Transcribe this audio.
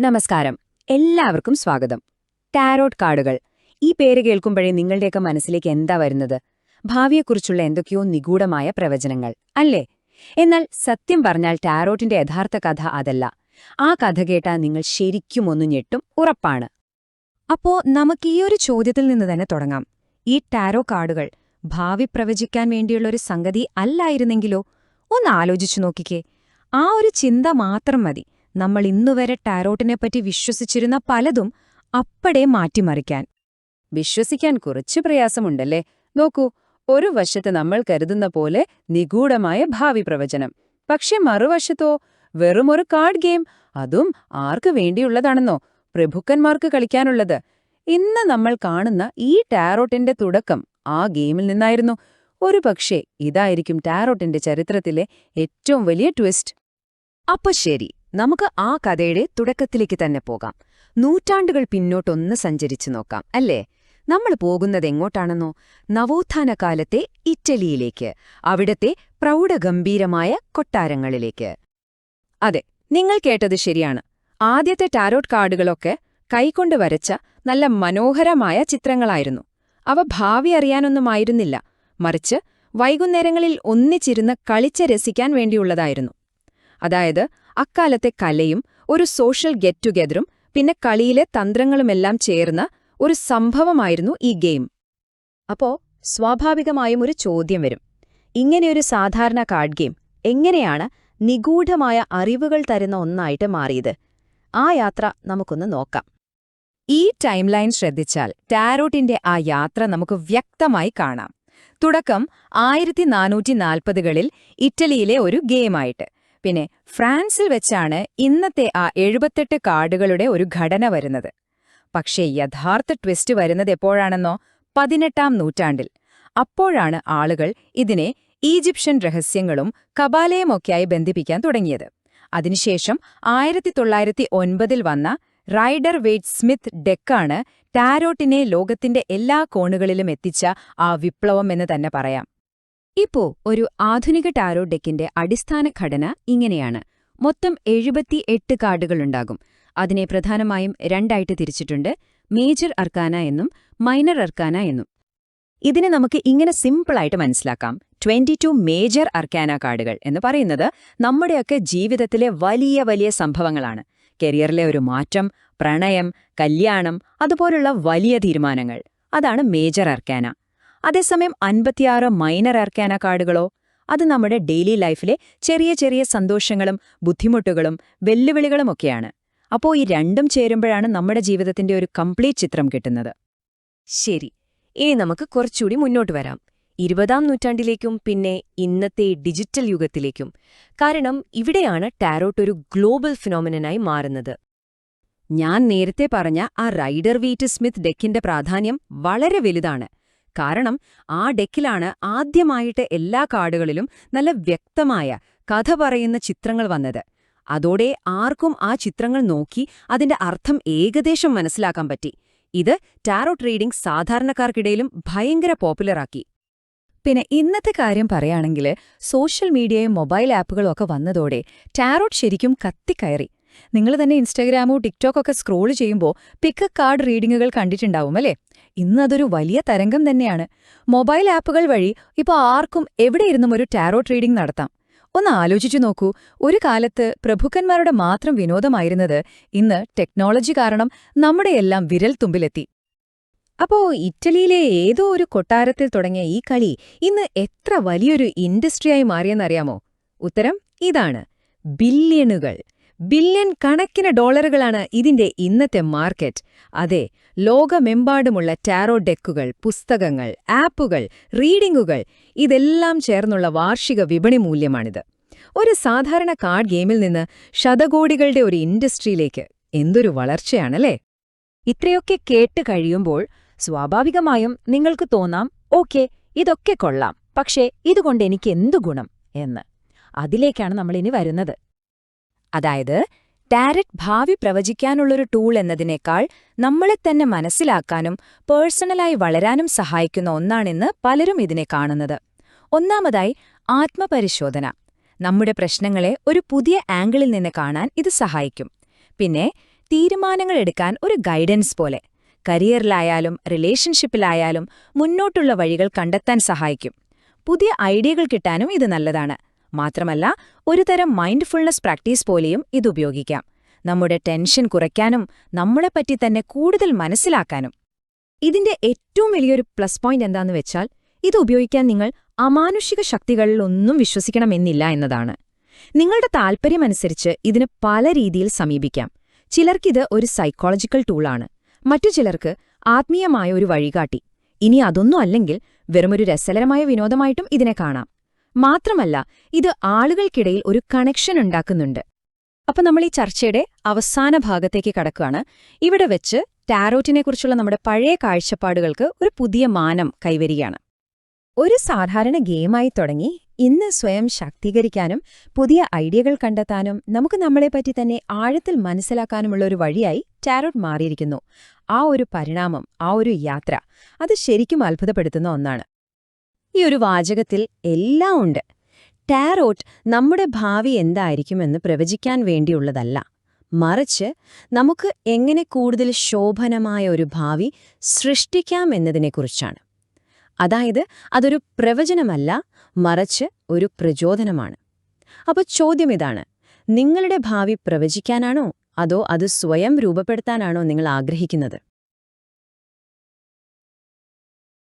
നമസ്കാരം. എല്ലാവർക്കും സ്വാഗതം. ടാരോട്ട് കാർഡുകൾ. ഈ പേര് കേൾക്കുമ്പോഴേ നിങ്ങളുടെയൊക്കെ മനസ്സിലേക്ക് എന്താ വരുന്നത്? ഭാവിയെക്കുറിച്ചുള്ള എന്തൊക്കെയോ നിഗൂഢമായ പ്രവചനങ്ങൾ അല്ലേ? എന്നാൽ സത്യം പറഞ്ഞാൽ ടാരോട്ടിന്റെ യഥാർത്ഥ കഥ അതല്ല. ആ കഥ കേട്ടാൽ നിങ്ങൾ ശരിക്കും ഒന്ന് ഞെട്ടും ഉറപ്പാണ്. അപ്പോ നമുക്ക് ഈ ഒരു ചോദ്യത്തിൽ നിന്ന് തന്നെ തുടങ്ങാം. ഈ ടാരോ കാർഡുകൾ ഭാവി പ്രവചിക്കാൻ വേണ്ടിയുള്ള ഒരു സംഗതി അല്ലായിരുന്നെങ്കിലോ? ഒന്ന് ആലോചിച്ചു നോക്കിക്കേ. ആ ഒരു ചിന്ത മാത്രം മതി. നമ്മൾ ഇന്നുവരെ ടാരോട്ടിനെപ്പറ്റി വിശ്വസിച്ചിരുന്ന പലതും അപ്പടെ മാറ്റിമറിക്കാൻ. വിശ്വസിക്കാൻ കുറച്ച് പ്രയാസമുണ്ടല്ലേ? നോക്കൂ ഒരു വശത്ത് നമ്മൾ കരുതുന്ന പോലെ നിഗൂഢമായ ഭാവി പ്രവചനം. പക്ഷെ മറുവശത്തോ വെറുമൊരു കാർഡ് ഗെയിം അതും ആർക്ക് വേണ്ടിയുള്ളതാണെന്നോ? പ്രഭുക്കന്മാർക്ക് കളിക്കാനുള്ളത്. ഇന്ന് നമ്മൾ കാണുന്ന ഈ ടാരോട്ടിന്റെ തുടക്കം ആ ഗെയിമിൽ നിന്നായിരുന്നു. ഒരു പക്ഷേ ഇതായിരിക്കും ടാരോട്ടിന്റെ ചരിത്രത്തിലെ ഏറ്റവും വലിയ ട്വിസ്റ്റ്. അപ്പൊ ശരി നമുക്ക് ആ കഥയുടെ തുടക്കത്തിലേക്ക് തന്നെ പോകാം. നൂറ്റാണ്ടുകൾ പിന്നോട്ടൊന്ന് സഞ്ചരിച്ചു നോക്കാം അല്ലേ? നമ്മൾ പോകുന്നത് എങ്ങോട്ടാണെന്നോ? നവോത്ഥാന കാലത്തെ ഇറ്റലിയിലേക്ക് അവിടത്തെ പ്രൗഢഗംഭീരമായ കൊട്ടാരങ്ങളിലേക്ക്. അതെ നിങ്ങൾ കേട്ടത് ശരിയാണ്. ആദ്യത്തെ ടാരോട്ട് കാർഡുകളൊക്കെ കൈകൊണ്ട് വരച്ച നല്ല മനോഹരമായ ചിത്രങ്ങളായിരുന്നു. അവ ഭാവി അറിയാനൊന്നുമായിരുന്നില്ല മറിച്ച് വൈകുന്നേരങ്ങളിൽ ഒന്നിച്ചിരുന്ന് കളിച്ച് രസിക്കാൻ വേണ്ടിയുള്ളതായിരുന്നു. അതായത് അക്കാലത്തെ കലയും ഒരു സോഷ്യൽ ഗെറ്റ് ടുഗെദറും പിന്നെ കളിയിലെ തന്ത്രങ്ങളുമെല്ലാം ചേർന്ന ഒരു സംഭവമായിരുന്നു ഈ ഗെയിം അപ്പോ സ്വാഭാവികമായും ഒരു ചോദ്യം വരും. ഇങ്ങനെയൊരു സാധാരണ കാർഡ് ഗെയിം എങ്ങനെയാണ് നിഗൂഢമായ അറിവുകൾ തരുന്ന ഒന്നായിട്ട് മാറിയത്? ആ യാത്ര നമുക്കൊന്ന് നോക്കാം. ഈ ടൈം ലൈൻ ശ്രദ്ധിച്ചാൽ ടാരോട്ടിന്റെ ആ യാത്ര നമുക്ക് വ്യക്തമായി കാണാം. തുടക്കം ആയിരത്തി നാനൂറ്റി നാൽപ്പതുകളിൽ ഇറ്റലിയിലെ ഒരു ഗെയിമായിട്ട് പിന്നെ ഫ്രാൻസിൽ വെച്ചാണ് ഇന്നത്തെ ആ എഴുപത്തെട്ട് കാർഡുകളുടെ ഒരു ഘടന വരുന്നത്. പക്ഷേ യഥാർത്ഥ ട്വിസ്റ്റ് വരുന്നത് എപ്പോഴാണെന്നോ പതിനെട്ടാം നൂറ്റാണ്ടിൽ. അപ്പോഴാണ് ആളുകൾ ഇതിനെ ഈജിപ്ഷ്യൻ രഹസ്യങ്ങളും കബാലയുമൊക്കെയായി ബന്ധിപ്പിക്കാൻ തുടങ്ങിയത്. അതിനുശേഷം ആയിരത്തി തൊള്ളായിരത്തി ഒൻപതിൽ വന്ന റൈഡർ വെയ്റ്റ് സ്മിത്ത് ഡെക്കാണ് ടാരോട്ടിനെ ലോകത്തിന്റെ എല്ലാ കോണുകളിലും എത്തിച്ച ആ വിപ്ലവം എന്ന് തന്നെ പറയാം. ഇപ്പോ ഒരു ആധുനിക ടാരോ ഡെക്കിന്റെ അടിസ്ഥാന ഘടന ഇങ്ങനെയാണ്. മൊത്തം എഴുപത്തി എട്ട് കാർഡുകളുണ്ടാകും. അതിനെ പ്രധാനമായും രണ്ടായിട്ട് തിരിച്ചിട്ടുണ്ട്. മേജർ അർക്കാന എന്നും മൈനർ അർക്കാന എന്നും. ഇതിനെ നമുക്ക് ഇങ്ങനെ സിമ്പിളായിട്ട് മനസ്സിലാക്കാം. ട്വന്റി ടു മേജർ അർക്കാന കാർഡുകൾ എന്ന് പറയുന്നത് നമ്മുടെയൊക്കെ ജീവിതത്തിലെ വലിയ വലിയ സംഭവങ്ങളാണ്. കരിയറിലെ ഒരു മാറ്റം പ്രണയം കല്യാണം അതുപോലുള്ള വലിയ തീരുമാനങ്ങൾ. അതാണ് മേജർ അർക്കാന. അതേസമയം അൻപത്തിയാറ് മൈനർ അർക്കാന കാർഡുകളോ അത് നമ്മുടെ ഡെയിലി ലൈഫിലെ ചെറിയ ചെറിയ സന്തോഷങ്ങളും ബുദ്ധിമുട്ടുകളും വെല്ലുവിളികളുമൊക്കെയാണ് അപ്പോൾ ഈ രണ്ടും ചേരുമ്പോഴാണ് നമ്മുടെ ജീവിതത്തിന്റെ ഒരു കംപ്ലീറ്റ് ചിത്രം കിട്ടുന്നത്. ശരി ഇനി നമുക്ക് കുറച്ചുകൂടി മുന്നോട്ട് വരാം. ഇരുപതാം നൂറ്റാണ്ടിലേക്കും പിന്നെ ഇന്നത്തെ ഡിജിറ്റൽ യുഗത്തിലേക്കും. കാരണം ഇവിടെയാണ് ടാരോട്ട് ഒരു ഗ്ലോബൽ ഫിനോമിനനായി മാറുന്നത്. ഞാൻ നേരത്തെ പറഞ്ഞ ആ റൈഡർ വീറ്റ് സ്മിത്ത് ഡെക്കിന്റെ പ്രാധാന്യം വളരെ വലുതാണ്. കാരണം ആ ഡെക്കിലാണ് ആദ്യമായിട്ട് എല്ലാ കാർഡുകളിലും നല്ല വ്യക്തമായ കഥ പറയുന്ന ചിത്രങ്ങൾ വന്നത്. അതോടെ ആർക്കും ആ ചിത്രങ്ങൾ നോക്കി അതിന്റെ അർത്ഥം ഏകദേശം മനസ്സിലാക്കാൻ പറ്റി. ഇത് ടാരോ ട്രേഡിംഗ് സാധാരണക്കാർക്കിടയിലും ഭയങ്കര പോപ്പുലറാക്കി പിന്നെ ഇന്നത്തെ കാര്യം പറയുകയാണെങ്കിൽ സോഷ്യൽ മീഡിയയും മൊബൈൽ ആപ്പുകളും ഒക്കെ വന്നതോടെ ടാരോട്ട് ശരിക്കും കത്തിക്കയറി. നിങ്ങൾ തന്നെ ഇൻസ്റ്റാഗ്രാമോ ടിക്ടോക്കൊക്കെ സ്ക്രോൾ ചെയ്യുമ്പോൾ പിക്ക് കാർഡ് റീഡിങ്ങുകൾ കണ്ടിട്ടുണ്ടാവും അല്ലേ? ഇന്ന് അതൊരു വലിയ തരംഗം തന്നെയാണ്. മൊബൈൽ ആപ്പുകൾ വഴി ഇപ്പോൾ ആർക്കും എവിടെയിരുന്നും ഒരു ടാരോ ട്രീഡിംഗ് നടത്താം. ഒന്ന് ആലോചിച്ചു നോക്കൂ. ഒരു കാലത്ത് പ്രഭുക്കന്മാരുടെ മാത്രം വിനോദമായിരുന്നത് ഇന്ന് ടെക്നോളജി കാരണം നമ്മുടെയെല്ലാം വിരൽ തുമ്പിലെത്തി. അപ്പോ ഇറ്റലിയിലെ ഏതോ ഒരു കൊട്ടാരത്തിൽ തുടങ്ങിയ ഈ കളി ഇന്ന് എത്ര വലിയൊരു ഇൻഡസ്ട്രിയായി മാറിയെന്നറിയാമോ? ഉത്തരം ഇതാണ്. ബില്യണുകൾ ബില്യൺ കണക്കിന് ഡോളറുകളാണ് ഇതിന്റെ ഇന്നത്തെ മാർക്കറ്റ്. അതെ ലോകമെമ്പാടുമുള്ള ടാരോ ഡെക്കുകൾ പുസ്തകങ്ങൾ ആപ്പുകൾ റീഡിംഗുകൾ ഇതെല്ലാം ചേർന്നുള്ള വാർഷിക വിപണി മൂല്യമാണിത്. ഒരു സാധാരണ കാർഡ് ഗെയിമിൽ നിന്ന് ശതകോടികളുടെ ഒരു ഇൻഡസ്ട്രിയിലേക്ക് എന്തൊരു വളർച്ചയാണല്ലേ? ഇത്രയൊക്കെ കേട്ട് കഴിയുമ്പോൾ സ്വാഭാവികമായും നിങ്ങൾക്ക് തോന്നാം ഓക്കെ ഇതൊക്കെ കൊള്ളാം പക്ഷേ ഇതുകൊണ്ട് എനിക്ക് എന്തു ഗുണം? എന്ന്. അതിലേക്കാണ് നമ്മളിനി വരുന്നത്. അതായത് ടാരറ്റ് ഭാവി പ്രവചിക്കാനുള്ളൊരു ടൂൾ എന്നതിനേക്കാൾ നമ്മളെ തന്നെ മനസ്സിലാക്കാനും പേഴ്സണലായി വളരാനും സഹായിക്കുന്ന ഒന്നാണെന്ന് പലരും ഇതിനെ കാണുന്നത്. ഒന്നാമതായി ആത്മപരിശോധന. നമ്മുടെ പ്രശ്നങ്ങളെ ഒരു പുതിയ ആംഗിളിൽ നിന്ന് കാണാൻ ഇത് സഹായിക്കും. പിന്നെ തീരുമാനങ്ങൾ എടുക്കാൻ ഒരു ഗൈഡൻസ് പോലെ. കരിയറിലായാലും റിലേഷൻഷിപ്പിലായാലും മുന്നോട്ടുള്ള വഴികൾ കണ്ടെത്താൻ സഹായിക്കും. പുതിയ ഐഡിയകൾ കിട്ടാനും ഇത് നല്ലതാണ്. മാത്രമല്ല ഒരുതരം മൈൻഡ്ഫുൾനെസ് പ്രാക്ടീസ് പോലെയും ഇത് ഉപയോഗിക്കാം. നമ്മുടെ ടെൻഷൻ കുറയ്ക്കാനും നമ്മളെപ്പറ്റി തന്നെ കൂടുതൽ മനസ്സിലാക്കാനും. ഇതിന്റെ ഏറ്റവും വലിയൊരു പ്ലസ് പോയിന്റ് എന്താന്ന് വെച്ചാൽ ഇത് ഉപയോഗിക്കാൻ നിങ്ങൾ അമാനുഷിക ശക്തികളിലൊന്നും വിശ്വസിക്കണമെന്നില്ല എന്നതാണ്. നിങ്ങളുടെ താൽപ്പര്യമനുസരിച്ച് ഇതിന് പല രീതിയിൽ സമീപിക്കാം. ചിലർക്കിത് ഒരു സൈക്കോളജിക്കൽ ടൂളാണ് മറ്റു ചിലർക്ക് ആത്മീയമായ ഒരു വഴികാട്ടി. ഇനി അതൊന്നും അല്ലെങ്കിൽ വെറുമൊരു രസകരമായ വിനോദമായിട്ടും ഇതിനെ കാണാം. മാത്രമല്ല ഇത് ആളുകൾക്കിടയിൽ ഒരു കണക്ഷൻ ഉണ്ടാക്കുന്നുണ്ട്. അപ്പം നമ്മൾ ഈ ചർച്ചയുടെ അവസാന ഭാഗത്തേക്ക് കടക്കുകയാണ്. ഇവിടെ വെച്ച് ടാരോറ്റിനെക്കുറിച്ചുള്ള നമ്മുടെ പഴയ കാഴ്ചപ്പാടുകൾക്ക് ഒരു പുതിയ മാനം കൈവരികയാണ്. ഒരു സാധാരണ ഗെയിമായി തുടങ്ങി ഇന്ന് സ്വയം ശാക്തീകരിക്കാനും പുതിയ ഐഡിയകൾ കണ്ടെത്താനും നമുക്ക് നമ്മളെപ്പറ്റി തന്നെ ആഴത്തിൽ മനസ്സിലാക്കാനുമുള്ള ഒരു വഴിയായി ടാരോട്ട് മാറിയിരിക്കുന്നു. ആ ഒരു പരിണാമം ആ ഒരു യാത്ര അത് ശരിക്കും അത്ഭുതപ്പെടുത്തുന്ന ഒന്നാണ്. ഈ ഒരു വാചകത്തിൽ എല്ലാം ഉണ്ട്. ടാരോട്ട് നമ്മുടെ ഭാവി എന്തായിരിക്കുമെന്ന് പ്രവചിക്കാൻ വേണ്ടിയുള്ളതല്ല. മറിച്ച് നമുക്ക് എങ്ങനെ കൂടുതൽ ശോഭനമായ ഒരു ഭാവി സൃഷ്ടിക്കാം എന്നതിനെക്കുറിച്ചാണ്. അതായത് അതൊരു പ്രവചനമല്ല മറിച്ച് ഒരു പ്രചോദനമാണ്. അപ്പോൾ ചോദ്യം ഇതാണ്. നിങ്ങളുടെ ഭാവി പ്രവചിക്കാനാണോ അതോ അത് സ്വയം രൂപപ്പെടുത്താനാണോ നിങ്ങൾ ആഗ്രഹിക്കുന്നത്?